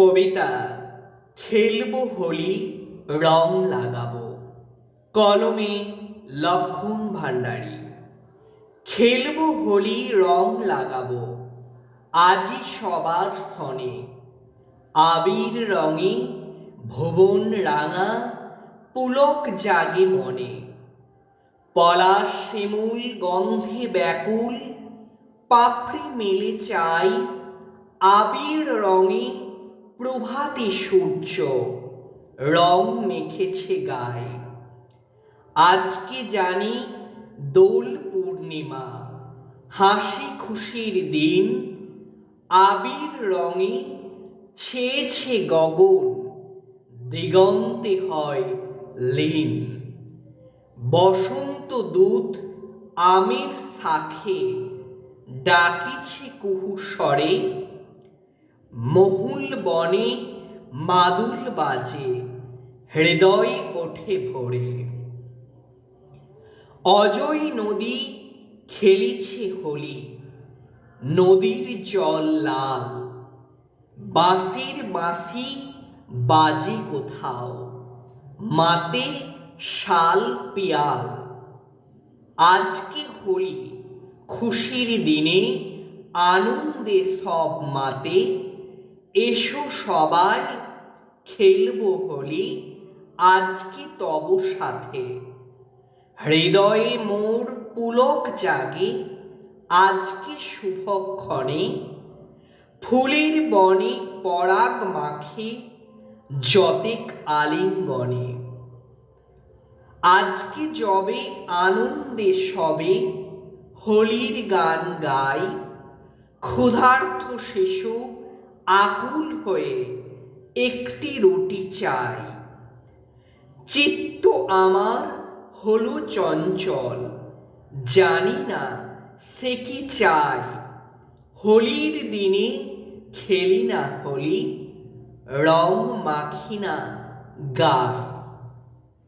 কবিতা, খেলব হোলি, রং লাগাবো, কলমে লক্ষণ ভাণ্ডারী। খেলব হোলি, রং লাগাবো, আজি সবার সনে। আবির রঙে ভুবন রাঙা, পুলক জাগে মনে। পলাশ শিমুল গন্ধে ব্যাকুল, পাপড়ি মেলে চাই, আবির রঙে প্রভাতে সূর্য, রং মেখেছে গায়ে। আজকে জানি দোল পূর্ণিমা, হাসি খুশির দিন, আবির রঙে ছেয়েছে গগন, দিগন্তে হয় লীন। বসন্ত দূত আমের শাখে ডাকিছে কুহু স্বরে মহুল বনে মাদুল বাজে, হৃদয় ওঠে ভোরে। অজয় নদী খেলিছে হোলি, নদীর জল লাল, বাঁশির বাঁশি বাজে কোথাও, মাতে শাল পিয়াল। আজকে হোলি, খুশির দিনে আনন্দে সব মাতে এসো সবাই খেলব হোলি আজকে তব সাথে। হৃদয়ে মোর পুলক জাগে আজকে শুভক্ষণে। ফুলের বনে পরাগ মাখে, যতেক আলিঙ্গনে। আজকে যবে আনন্দে সবে হোলির গান গাই ক্ষুধার্থ শিশু আকুল হয়ে একটি রুটি চাই। চিত্ত আমার হলো চঞ্চল, জানি না সে কি চাই। হোলির দিনে খেলি না হোলি, রং মাখি না গায়